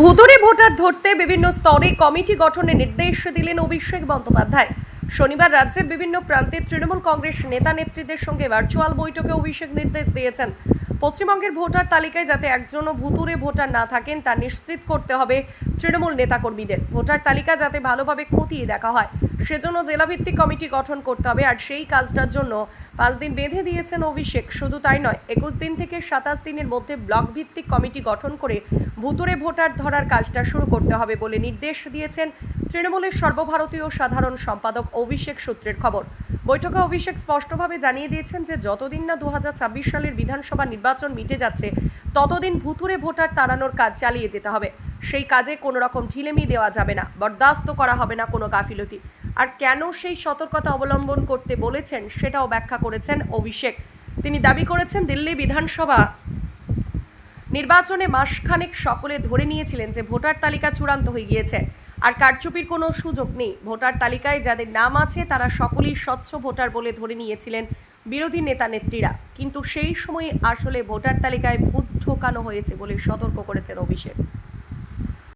ভুতুরে ভোটার ধরতে বিভিন্ন স্তরে কমিটি গঠনের নির্দেশ দিলেন অভিষেক বন্দ্যোপাধ্যায়। শনিবার রাজ্যের বিভিন্ন প্রান্তে তৃণমূল কংগ্রেস নেতা নেত্রীদের সঙ্গে ভার্চুয়াল বৈঠকে অভিষেক নির্দেশ দিয়েছেন। পশ্চিমবঙ্গের ভোটার তালিকায় যাতে একজনও ভুতুরে ভোটার না থাকেন, তা নিশ্চিত করতে হবে তৃণমূল নেতাকর্মীদের। ভোটার তালিকা যাতে ভালোভাবে খতিয়ে দেখা হয়, সেজন্য জেলাভিত্তিক কমিটি গঠন করতে হবে, আর সেই কাজটার জন্য পাঁচ দিন বেঁধে দিয়েছেন অভিষেক। শুধু তাই নয়, একুশ দিন থেকে সাতাশ দিনের মধ্যে ব্লক ভিত্তিক কমিটি গঠন করে ভুতুরে ভোটার ধরার কাজটা শুরু করতে হবে বলে নির্দেশ দিয়েছেন তৃণমূলের সর্বভারতীয় সাধারণ সম্পাদক অভিষেক সূত্রের খবর। বৈঠকে অভিষেক স্পষ্টভাবে জানিয়ে দিয়েছেন যে, যতদিন না দু হাজার ছাব্বিশ সালের বিধানসভা নির্বাচন মিটে যাচ্ছে ততদিন ভুতুরে ভোটার তাড়ানোর কাজ চালিয়ে যেতে হবে। সেই কাজে কোনো রকম ঢিলেমি দেওয়া যাবে না, বরদাস্ত করা হবে না কোনো গাফিলতি। আর কেন সেই সতর্কতা অবলম্বন করতে বলেছেন সেটাও ব্যাখ্যা করেছেন অভিষেক। তিনি দাবি করেছেন, দিল্লি বিধানসভা নির্বাচনে মাসখানেক সকলে ধরে নিয়েছিলেন যে ভোটার তালিকা চূড়ান্ত হয়ে গিয়েছে। আর কারচুপির কোনো সুযোগ নেই। ভোটার তালিকায় যাদের নাম আছে, তারা সকলেই স্বচ্ছ ভোটার বলে ধরে নিয়েছিলেন বিরোধী নেতা নেত্রীরা। কিন্তু সেই সময়ে আসলে ভোটার তালিকায় ভূত ঢোকানো হয়েছে বলে সতর্ক করেছেন অভিষেক।